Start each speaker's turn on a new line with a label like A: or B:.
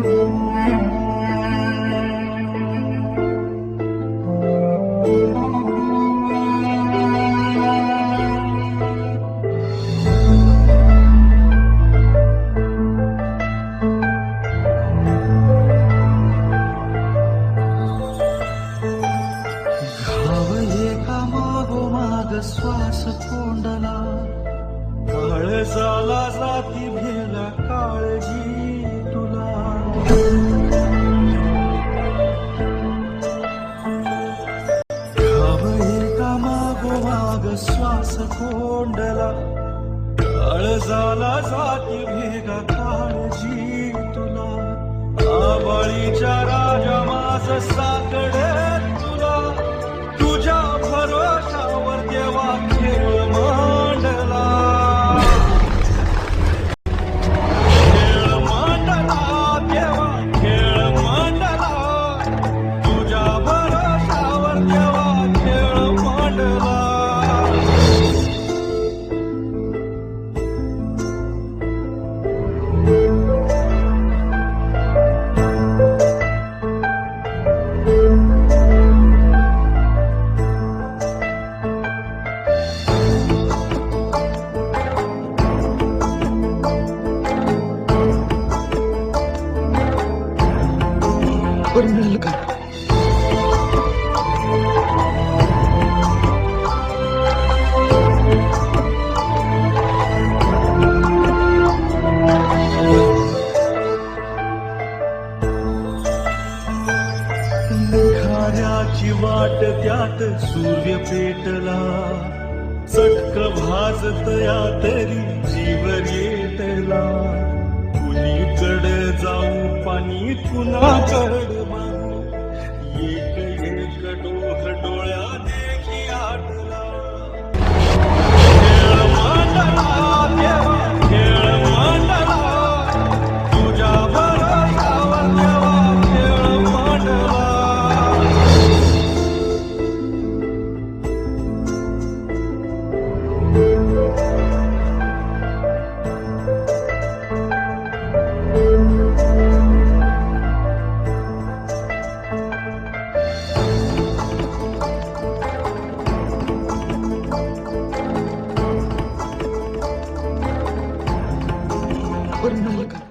A: 哈瓦耶卡玛古玛格斯瓦斯孔德拉，卡德萨拉兹拉蒂布雷卡尔吉。मागोमाग श्वास कोंडला. काळजाला जाती भेगा काळजी तुला. आबाळीच्या राजा माझ साकडे बरं मिळालं का निखाऱ्याची वाट त्यात सूर्य पेटला चटक भाजत या तरी जीव येतला कुणीकडे जाऊ पाणी कुणाकडे Kurmalık.